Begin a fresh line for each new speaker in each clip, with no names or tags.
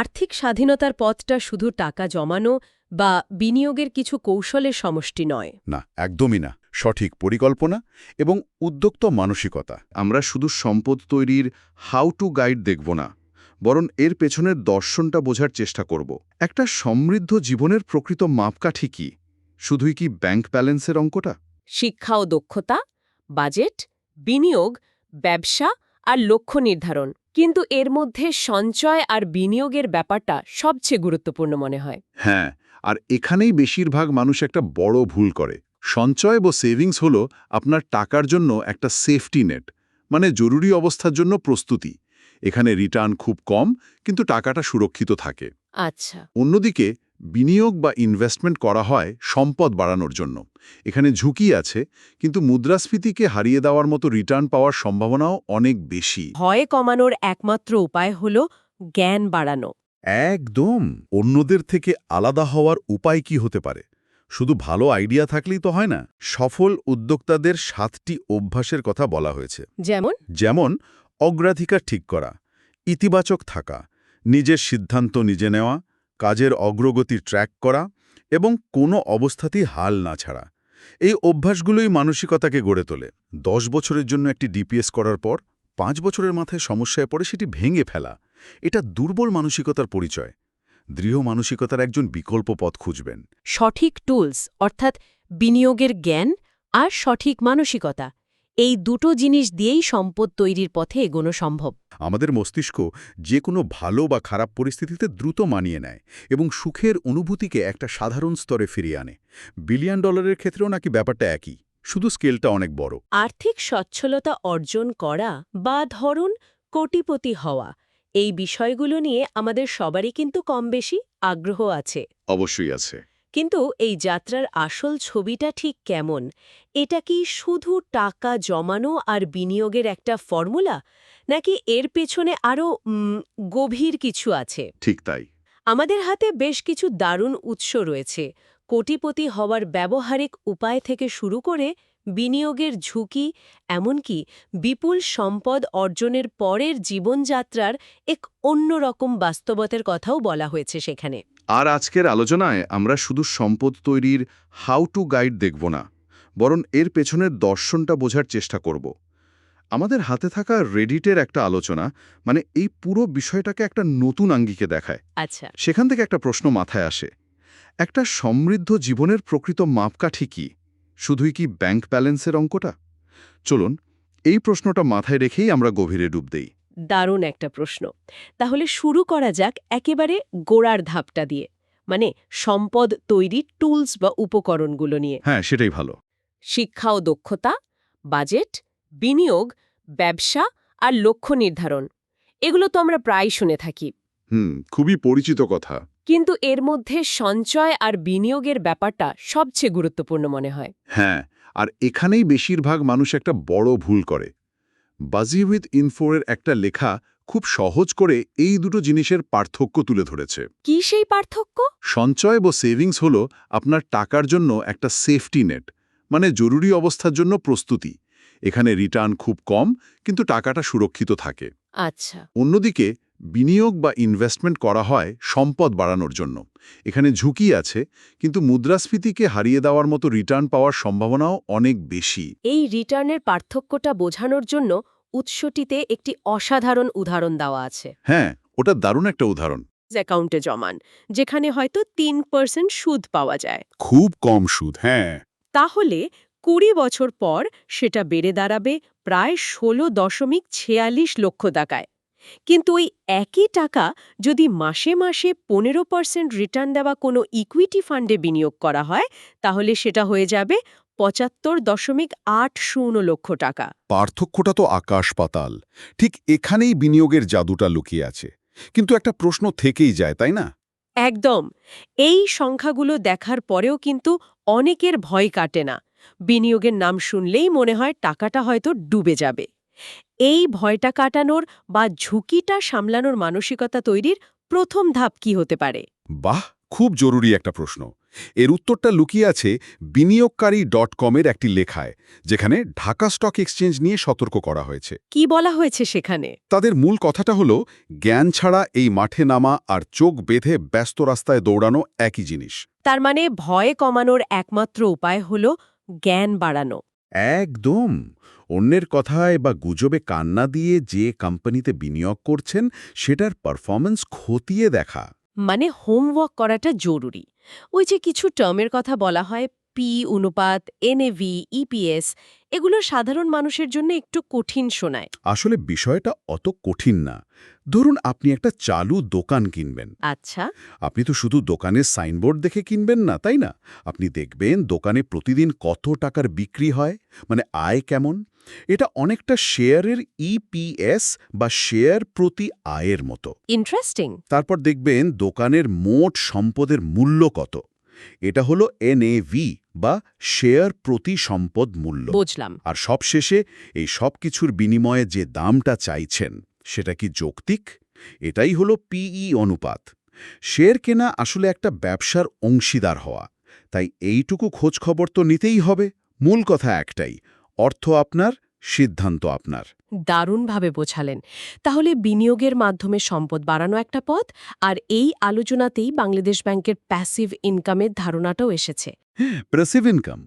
আর্থিক স্বাধীনতার পথটা শুধু টাকা জমানো বা বিনিয়োগের কিছু কৌশলের সমষ্টি নয়।
না একদমই না। সঠিক পরিকল্পনা এবং উদ্যোক্ত মানসিকতা।
আমরা শুধু সম্পদ তৈরির হাউ টু গাইড দেখব না বরং এর পেছনের দর্শনটা বোঝার চেষ্টা করব। একটা সমৃদ্ধ জীবনের প্রকৃত মাপকাঠি কি? শুধুই কি ব্যাংক ব্যালেন্সের অঙ্কটা?
শিক্ষা ও দক্ষতা বাজেট বিনিয়োগ ব্যবসা আর লক্ষ্য নির্ধারণ। কিন্তু এর মধ্যে সঞ্চয় আর বিনিয়োগের ব্যাপারটা সবচেয়ে গুরুত্বপূর্ণ মনে হয়।
হ্যাঁ আর এখানেই বেশিরভাগ মানুষ একটা বড় ভুল করে। সঞ্চয় বা সেভিংস হলো আপনার টাকার জন্য একটা সেফটি নেট মানে জরুরি অবস্থার জন্য প্রস্তুতি। এখানে রিটার্ন খুব কম কিন্তু টাকাটা সুরক্ষিত থাকে।
আচ্ছা।
অন্যদিকে বিনিয়োগ বা ইনভেস্টমেন্ট করা হয় সম্পদ বাড়ানোর জন্য। এখানে ঝুঁকি আছে কিন্তু মুদ্রাস্ফীতিকে হারিয়ে দেওয়ার মতো রিটার্ন পাওয়ার সম্ভাবনাও অনেক বেশি।
ভয় কমানোর একমাত্র উপায় হল জ্ঞান বাড়ানো।
একদম! অন্যদের থেকে আলাদা হওয়ার উপায় কি হতে পারে? শুধু ভালো আইডিয়া থাকলেই তো হয় না সফল উদ্যোক্তাদের সাতটি অভ্যাসের কথা বলা হয়েছে।
যেমন?
যেমন অগ্রাধিকার ঠিক করা ইতিবাচক থাকা নিজের সিদ্ধান্ত নিজে নেওয়া কাজের অগ্রগতি ট্র্যাক করা এবং কোনো অবস্থাতেই হাল না ছাড়া। এই অভ্যাসগুলোই মানসিকতাকে গড়ে তোলে। দশ বছরের জন্য একটি ডিপিএস করার পর পাঁচ বছরের মাথায় সমস্যায় পড়ে সেটি ভেঙে ফেলা। এটা দুর্বল মানসিকতার পরিচয়। দৃঢ় মানসিকতার একজন বিকল্প পথ খুঁজবেন।
সঠিক টুলস অর্থাৎ বিনিয়োগের জ্ঞান আর সঠিক মানসিকতা এই দুটো জিনিস দিয়েই সম্পদ তৈরির পথে এগোনো সম্ভব।
আমাদের মস্তিষ্ক যে কোনো ভালো বা খারাপ পরিস্থিতিতে দ্রুত মানিয়ে নেয় এবং সুখের অনুভূতিকে একটা সাধারণ স্তরে ফিরিয়ে আনে। বিলিয়ন ডলারের ক্ষেত্রেও নাকি ব্যাপারটা একই শুধু স্কেলটা অনেক বড়।
আর্থিক সচ্ছলতা অর্জন করা বা ধরুন কোটিপতি হওয়া এই বিষয়গুলো নিয়ে আমাদের সবারই কিন্তু কম বেশি আগ্রহ আছে।
অবশ্যই আছে।
কিন্তু এই যাত্রার আসল ছবিটা ঠিক কেমন? এটা কি শুধু টাকা জমানো আর বিনিয়োগের একটা ফর্মুলা? নাকি এর পেছনে আরও গভীর কিছু আছে?
ঠিক তাই।
আমাদের হাতে বেশ কিছু দারুণ উৎস রয়েছে। কোটিপতি হওয়ার ব্যবহারিক উপায় থেকে শুরু করে বিনিয়োগের ঝুঁকি এমনকি বিপুল সম্পদ অর্জনের পরের জীবনযাত্রার এক অন্যরকম বাস্তবতার কথাও বলা হয়েছে সেখানে।
আর আজকের আলোচনায় আমরা শুধু সম্পদ তৈরির হাউ টু গাইড দেখব না বরং এর পেছনের দর্শনটা বোঝার চেষ্টা করব। আমাদের হাতে থাকা রেডিটের একটা আলোচনা মানে এই পুরো বিষয়টাকে একটা নতুন আঙ্গিকে দেখায়।
আচ্ছা।
সেখান থেকে একটা প্রশ্ন মাথায় আসে। একটা সমৃদ্ধ জীবনের প্রকৃত মাপকাঠি কি? শুধুই কি ব্যাংক ব্যালেন্সের অঙ্কটা? চলুন এই প্রশ্নটা মাথায় রেখেই আমরা গভীরে ডুব দেই।
দারুণ একটা প্রশ্ন। তাহলে শুরু করা যাক একেবারে গোড়ার ধাপটা দিয়ে মানে সম্পদ তৈরির টুলস বা উপকরণগুলো নিয়ে।
হ্যাঁ সেটাই ভালো।
শিক্ষা ও দক্ষতা বাজেট বিনিয়োগ ব্যবসা আর লক্ষ্য নির্ধারণ এগুলো তো আমরা প্রায় শুনে থাকি।
হুম খুবই পরিচিত কথা।
কিন্তু এর মধ্যে সঞ্চয় আর বিনিয়োগের ব্যাপারটা সবচেয়ে গুরুত্বপূর্ণ মনে হয়।
হ্যাঁ আর এখানেই বেশিরভাগ মানুষ একটা বড় ভুল করে। বাজি উইথ ইনফোরের একটা লেখা খুব সহজ করে এই দুটো জিনিসের পার্থক্য তুলে ধরেছে।
কি সেই পার্থক্য?
সঞ্চয় বা সেভিংস হলো আপনার টাকার জন্য একটা সেফটি নেট মানে জরুরি অবস্থার জন্য প্রস্তুতি। এখানে রিটার্ন খুব কম কিন্তু টাকাটা সুরক্ষিত থাকে।
আচ্ছা।
অন্যদিকে বিনিয়োগ বা ইনভেস্টমেন্ট করা হয় সম্পদ বাড়ানোর জন্য। এখানে ঝুঁকি আছে কিন্তু মুদ্রাস্ফীতিকে হারিয়ে দেওয়ার মতো রিটার্ন পাওয়ার সম্ভাবনাও অনেক বেশি।
এই রিটার্নের পার্থক্যটা বোঝানোর জন্য উৎসটিতে একটি অসাধারণ উদাহরণ দেওয়া আছে।
হ্যাঁ ওটা দারুণ একটা উদাহরণ।
অ্যাকাউন্টে জমান যেখানে হয়তো তিন পার্সেন্ট সুদ পাওয়া যায়।
খুব কম সুদ হ্যাঁ।
তাহলে কুড়ি বছর পর সেটা বেড়ে দাঁড়াবে প্রায় ষোলো দশমিক ছিয়াল্লিশ লক্ষ টাকায়। কিন্তু ওই একই টাকা যদি মাসে মাসে পনেরো পার্সেন্ট রিটার্ন দেওয়া কোনো ইকুইটি ফান্ডে বিনিয়োগ করা হয় তাহলে সেটা হয়ে যাবে পঁচাত্তর দশমিক আট শূন্য লক্ষ টাকা।
পার্থক্যটা তো আকাশ পাতাল। ঠিক এখানেই বিনিয়োগের জাদুটা লুকিয়ে আছে। কিন্তু একটা প্রশ্ন থেকেই যায় তাই না?
একদম। এই সংখ্যাগুলো দেখার পরেও কিন্তু অনেকের ভয় কাটে না। বিনিয়োগের নাম শুনলেই মনে হয় টাকাটা হয়তো ডুবে যাবে। এই ভয়টা কাটানোর বা ঝুঁকিটা সামলানোর মানসিকতা তৈরির প্রথম ধাপ কি হতে পারে?
বাহ! খুব জরুরি একটা প্রশ্ন।
এর উত্তরটা লুকিয়ে আছে বিনিয়োগকারী ডট কমের একটি লেখায় যেখানে ঢাকা স্টক এক্সচেঞ্জ নিয়ে সতর্ক করা হয়েছে।
কি বলা হয়েছে সেখানে?
তাদের মূল কথাটা হলো জ্ঞান ছাড়া এই মাঠে নামা আর চোখ বেঁধে ব্যস্ত রাস্তায় দৌড়ানো একই জিনিস।
তার মানে ভয় কমানোর একমাত্র উপায় হল জ্ঞান বাড়ানো।
একদম। অন্যের কথায় বা গুজবে কান্না দিয়ে যে কোম্পানিতে বিনিয়োগ করছেন সেটার পারফরম্যান্স খতিয়ে দেখা।
মানে হোমওয়ার্ক করাটা জরুরি। ওই যে কিছু টার্মের কথা বলা হয় পি অনুপাত এনএভি ইপিএস এগুলো সাধারণ মানুষের জন্য একটু কঠিন শোনায়।
আসলে বিষয়টা অত কঠিন না। ধরুন আপনি একটা চালু দোকান কিনবেন।
আচ্ছা।
আপনি তো শুধু দোকানের সাইনবোর্ড দেখে কিনবেন না তাই না? আপনি দেখবেন দোকানে প্রতিদিন কত টাকার বিক্রি হয় মানে আয় কেমন? এটা অনেকটা শেয়ারের ইপিএস বা শেয়ার প্রতি আয়ের মতো।
ইন্টারেস্টিং
তারপর দেখবেন দোকানের মোট সম্পদের মূল্য কত। এটা হলো এনএভি বা শেয়ার প্রতি সম্পদ মূল্য।
বুঝলাম।
আর সবশেষে এই সব কিছুর বিনিময়ে যে দামটা চাইছেন সেটা কি যৌক্তিক? এটাই হলো পিই অনুপাত। শেয়ার কেনা আসলে একটা ব্যবসার অংশীদার হওয়া। তাই এইটুকু খোঁজখবর তো নিতেই হবে। মূল কথা একটাই অর্থ আপনার সিদ্ধান্ত আপনার।
দারুণভাবে বোঝালেন। তাহলে বিনিয়োগের মাধ্যমে সম্পদ বাড়ানো একটা পথ আর এই আলোচনাতেই বাংলাদেশ ব্যাংকের প্যাসিভ ইনকামের ধারণাটাও এসেছে।
ইনকাম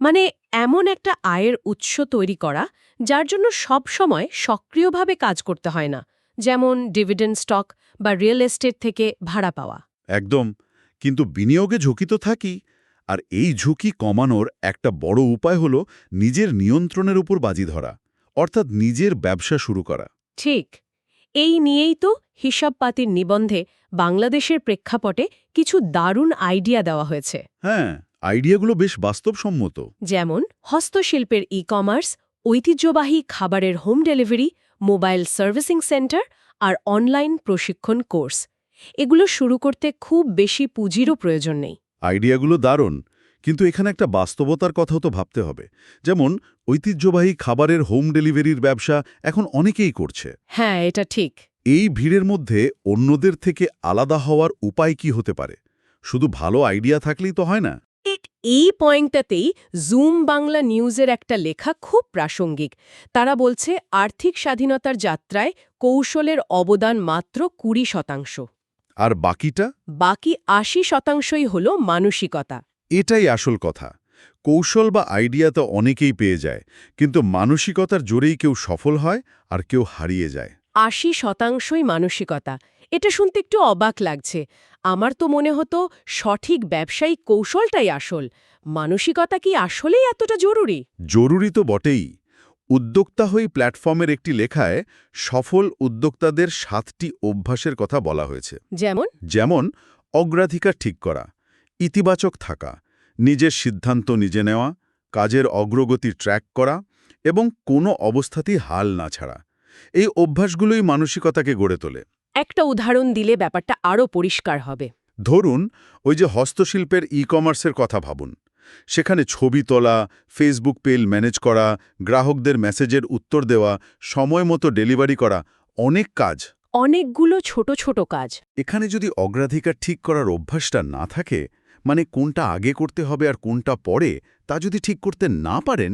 মানে এমন একটা আয়ের উৎস তৈরি করা যার জন্য সব সময় সক্রিয়ভাবে কাজ করতে হয় না যেমন ডিভিডেন্ড স্টক বা রিয়েল এস্টেট থেকে ভাড়া পাওয়া।
একদম। কিন্তু বিনিয়োগে ঝুঁকি তো থাকি আর এই ঝুঁকি কমানোর একটা বড় উপায় হলো নিজের নিয়ন্ত্রণের উপর বাজি ধরা অর্থাৎ নিজের ব্যবসা শুরু করা।
ঠিক। এই নিয়েই তো হিসাবপাতির নিবন্ধে বাংলাদেশের প্রেক্ষাপটে কিছু দারুণ আইডিয়া দেওয়া হয়েছে।
হ্যাঁ আইডিয়াগুলো বেশ বাস্তবসম্মত।
যেমন হস্তশিল্পের ই কমার্স ঐতিহ্যবাহী খাবারের home delivery mobile servicing centre আর অনলাইন প্রশিক্ষণ কোর্স এগুলো শুরু করতে খুব বেশি পুঁজিরও প্রয়োজন নেই।
আইডিয়াগুলো দারুণ কিন্তু এখানে একটা বাস্তবতার কথাও তো ভাবতে হবে। যেমন ঐতিহ্যবাহী খাবারের হোম ডেলিভারির ব্যবসা এখন অনেকেই করছে।
হ্যাঁ এটা ঠিক।
এই ভিড়ের মধ্যে অন্যদের থেকে আলাদা হওয়ার উপায় কি হতে পারে? শুধু ভালো আইডিয়া থাকলেই তো হয় না?
ঠিক এই পয়েন্টটাতেই জুম বাংলা নিউজের একটা লেখা খুব প্রাসঙ্গিক। তারা বলছে আর্থিক স্বাধীনতার যাত্রায় কৌশলের অবদান মাত্র কুড়ি শতাংশ।
আর বাকিটা?
বাকি আশি শতাংশই হল মানসিকতা।
এটাই আসল কথা। কৌশল বা আইডিয়া তো অনেকেই পেয়ে যায় কিন্তু মানসিকতার জোরেই কেউ সফল হয় আর কেউ হারিয়ে যায়।
আশি শতাংশই মানসিকতা। এটা শুনতে একটু অবাক লাগছে। আমার তো মনে হতো সঠিক ব্যবসায়িক কৌশলটাই আসল। মানসিকতা কি আসলেই এতটা জরুরি?
জরুরি তো বটেই। উদ্যোক্তা হই প্ল্যাটফর্মের একটি লেখায় সফল উদ্যোক্তাদের সাতটি অভ্যাসের কথা বলা হয়েছে।
যেমন?
যেমন অগ্রাধিকার ঠিক করা ইতিবাচক থাকা নিজের সিদ্ধান্ত নিজে নেওয়া কাজের অগ্রগতি ট্র্যাক করা এবং কোনো অবস্থাতেই হাল না ছাড়া। এই অভ্যাসগুলোই মানসিকতাকে গড়ে তোলে।
একটা উদাহরণ দিলে ব্যাপারটা আরও পরিষ্কার হবে।
ধরুন ওই যে হস্তশিল্পের ই কমার্সের কথা ভাবুন। সেখানে ছবি তোলা ফেসবুক পেল ম্যানেজ করা গ্রাহকদের মেসেজের উত্তর দেওয়া সময় মতো ডেলিভারি করা অনেক কাজ।
অনেকগুলো ছোট ছোট কাজ।
এখানে যদি অগ্রাধিকার ঠিক করার অভ্যাসটা না থাকে মানে কোনটা আগে করতে হবে আর কোনটা পরে তা যদি ঠিক করতে না পারেন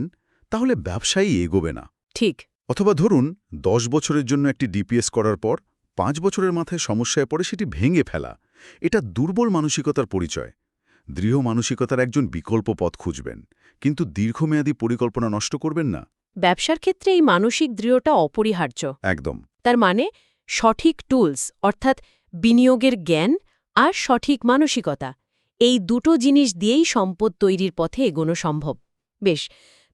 তাহলে ব্যবসায়ী এগোবে না।
ঠিক।
অথবা ধরুন দশ বছরের জন্য একটি ডিপিএস করার পর পাঁচ বছরের মাথায় সমস্যায় পড়ে সেটি ভেঙে ফেলা। এটা দুর্বল মানসিকতার পরিচয়। দৃঢ় মানসিকতার একজন বিকল্প পথ খুঁজবেন কিন্তু দীর্ঘমেয়াদী পরিকল্পনা নষ্ট করবেন না।
ব্যবসার ক্ষেত্রে এই মানসিক দৃঢ়টা অপরিহার্য।
একদম।
তার মানে সঠিক টুলস অর্থাৎ বিনিয়োগের জ্ঞান আর সঠিক মানসিকতা এই দুটো জিনিস দিয়েই সম্পদ তৈরির পথে এগোনো সম্ভব। বেশ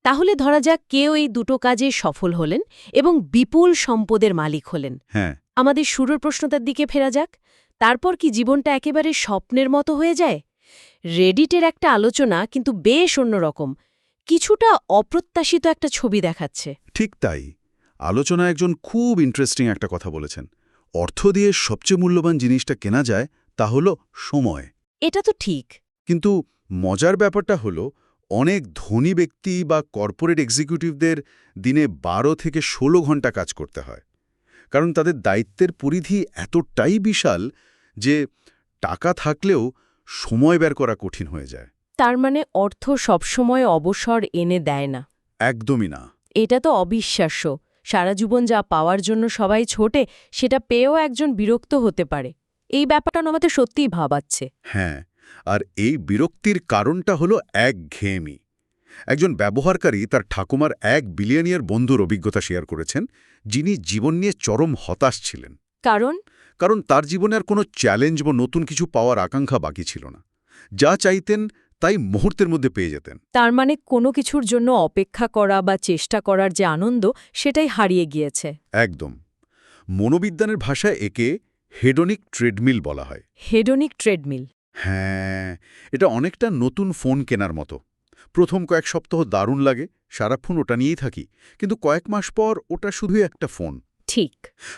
তাহলে ধরা যাক কেউ এই দুটো কাজে সফল হলেন এবং বিপুল সম্পদের মালিক হলেন।
হ্যাঁ।
আমাদের শুরুর প্রশ্নটার দিকে ফেরা যাক। তারপর কি জীবনটা একেবারে স্বপ্নের মতো হয়ে যায়? রেডিটের একটা আলোচনা কিন্তু বেশ অন্যরকম। কিছুটা অপ্রত্যাশিত একটা ছবি দেখাচ্ছে।
ঠিক তাই। আলোচনা একজন খুব ইন্টারেস্টিং একটা কথা বলেছেন। অর্থ দিয়ে সবচেয়ে মূল্যবান জিনিসটা কেনা যায় তা হল সময়।
এটা তো ঠিক।
কিন্তু মজার ব্যাপারটা হলো অনেক ধনী ব্যক্তি বা কর্পোরেট এক্সিকিউটিভদের দিনে বারো থেকে ১৬ ঘণ্টা কাজ করতে হয়। কারণ তাদের দায়িত্বের পরিধি এতটাই বিশাল যে টাকা থাকলেও সময় বের করা কঠিন হয়ে যায়।
তার মানে অর্থ সবসময় অবসর এনে দেয় না।
একদমই না।
এটা তো অবিশ্বাস্য। সারা জীবন যা পাওয়ার জন্য সবাই ছোটে সেটা পেয়েও একজন বিরক্ত হতে পারে। এই ব্যাপারটা আমাদের সত্যিই ভাবাচ্ছে।
হ্যাঁ আর এই বিরক্তির কারণটা হলো এক একঘেয়েমি। একজন ব্যবহারকারী তার ঠাকুমার এক বিলিয়নিয়ার বন্ধুর অভিজ্ঞতা শেয়ার করেছেন যিনি জীবন নিয়ে চরম হতাশ ছিলেন।
কারণ?
কারণ তার জীবনে আর কোনো চ্যালেঞ্জ বা নতুন কিছু পাওয়ার আকাঙ্ক্ষা বাকি ছিল না। যা চাইতেন তাই মুহূর্তের মধ্যে পেয়ে যেতেন।
তার মানে কোনো কিছুর জন্য অপেক্ষা করা বা চেষ্টা করার যে আনন্দ সেটাই হারিয়ে গিয়েছে।
একদম। মনোবিজ্ঞানের ভাষায় একে হেডোনিক ট্রেডমিল বলা হয়।
হেডোনিক ট্রেডমিল
হ্যাঁ এটা অনেকটা নতুন ফোন কেনার মতো। প্রথম কয়েক সপ্তাহ দারুণ লাগে সারাক্ষণ ওটা নিয়েই থাকি কিন্তু কয়েক মাস পর ওটা শুধুই একটা ফোন।
ঠিক।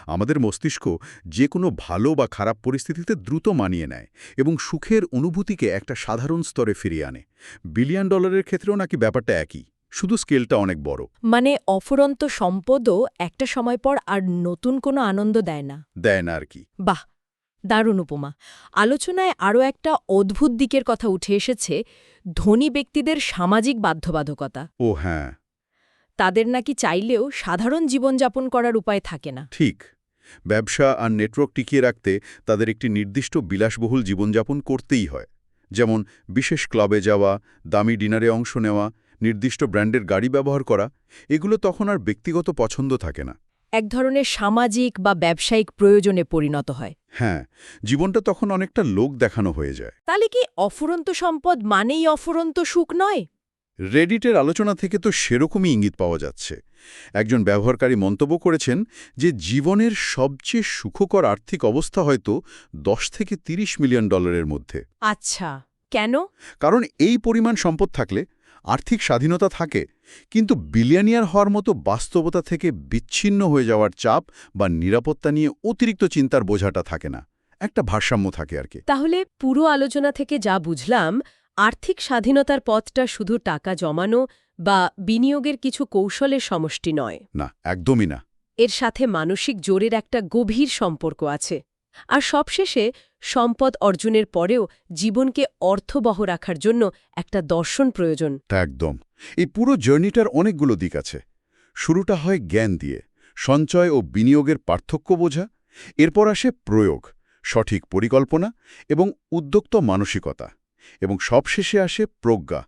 আমাদের মস্তিষ্ক যে কোনো ভালো বা খারাপ পরিস্থিতিতে দ্রুত মানিয়ে নেয় এবং সুখের অনুভূতিকে একটা সাধারণ স্তরে ফিরিয়ে আনে। বিলিয়ন ডলারের ক্ষেত্রেও নাকি ব্যাপারটা একই শুধু স্কেলটা অনেক বড়।
মানে অফুরন্ত সম্পদও একটা সময় পর আর নতুন কোনো আনন্দ দেয় না।
দেয় না আর কি।
বাহ দারুণ উপমা। আলোচনায় আরও একটা অদ্ভুত দিকের কথা উঠে এসেছে ধনী ব্যক্তিদের সামাজিক বাধ্যবাধকতা।
ও হ্যাঁ।
তাদের নাকি চাইলেও সাধারণ জীবনযাপন করার উপায় থাকে না।
ঠিক। ব্যবসা আর নেটওয়ার্ক টিকিয়ে রাখতে তাদের একটি নির্দিষ্ট বিলাসবহুল জীবনযাপন করতেই হয়। যেমন বিশেষ ক্লাবে যাওয়া দামি ডিনারে অংশ নেওয়া নির্দিষ্ট ব্র্যান্ডের গাড়ি ব্যবহার করা এগুলো তখন আর ব্যক্তিগত পছন্দ থাকে না।
এক ধরনের সামাজিক বা ব্যবসায়িক প্রয়োজনে পরিণত হয়।
হ্যাঁ জীবনটা তখন অনেকটা লোক দেখানো হয়ে যায়।
তাহলে কি অফুরন্ত সম্পদ মানেই অফুরন্ত সুখ নয়?
রেডিটের আলোচনা থেকে তো সেরকমই ইঙ্গিত পাওয়া যাচ্ছে। একজন ব্যবহারকারী মন্তব্য করেছেন যে জীবনের সবচেয়ে সুখকর আর্থিক অবস্থা হয়তো 10 থেকে 30 মিলিয়ন ডলারের মধ্যে।
আচ্ছা কেন?
কারণ এই পরিমাণ সম্পদ থাকলে আর্থিক স্বাধীনতা থাকে কিন্তু বিলিয়নিয়ার হওয়ার মতো বাস্তবতা থেকে বিচ্ছিন্ন হয়ে যাওয়ার চাপ বা নিরাপত্তা নিয়ে অতিরিক্ত চিন্তার বোঝাটা থাকে না। একটা ভারসাম্য থাকে আর কি।
তাহলে পুরো আলোচনা থেকে যা বুঝলাম আর্থিক স্বাধীনতার পথটা শুধু টাকা জমানো বা বিনিয়োগের কিছু কৌশলের সমষ্টি নয়।
না একদমই না।
এর সাথে মানসিক জোরের একটা গভীর সম্পর্ক আছে। আর সবশেষে সম্পদ অর্জনের পরেও জীবনকে অর্থবহ রাখার জন্য একটা দর্শন প্রয়োজন।
তা একদম। এই পুরো জার্নিটার অনেকগুলো দিক আছে। শুরুটা হয় জ্ঞান দিয়ে সঞ্চয় ও বিনিয়োগের পার্থক্য বোঝা এরপর আসে প্রয়োগ সঠিক পরিকল্পনা এবং উদ্যোক্ত মানসিকতা। এবং সবশেষে আসে প্রজ্ঞা।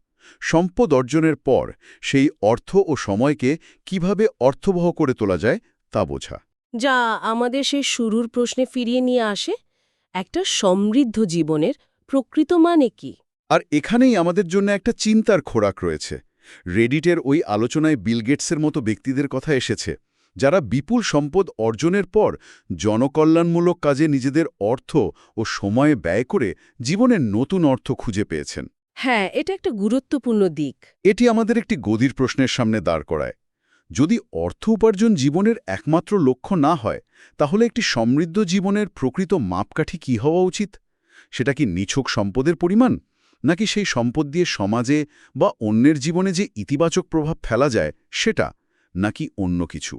সম্পদ অর্জনের পর সেই অর্থ ও সময়কে কীভাবে অর্থবহ করে তোলা যায় তা বোঝা।
যা আমাদের সেই শুরুর প্রশ্নে ফিরিয়ে নিয়ে আসে একটা সমৃদ্ধ জীবনের প্রকৃত মানে কি?
আর এখানেই আমাদের জন্য একটা চিন্তার খোরাক রয়েছে। রেডিটের ওই আলোচনায় বিল গেটসের মতো ব্যক্তিদের কথা এসেছে। যারা বিপুল সম্পদ অর্জনের পর জনকল্যাণমূলক কাজে নিজেদের অর্থ ও সময়ে ব্যয় করে জীবনের নতুন অর্থ খুঁজে পেয়েছেন।
হ্যাঁ এটা একটা গুরুত্বপূর্ণ দিক।
এটি আমাদের একটি গদির প্রশ্নের সামনে দাঁড় করায়। যদি অর্থ উপার্জন জীবনের একমাত্র লক্ষ্য না হয় তাহলে একটি সমৃদ্ধ জীবনের প্রকৃত মাপকাঠি কি হওয়া উচিত? সেটা কি নিছক সম্পদের পরিমাণ নাকি সেই সম্পদ দিয়ে সমাজে বা অন্যের জীবনে যে ইতিবাচক প্রভাব ফেলা যায় সেটা নাকি অন্য কিছু?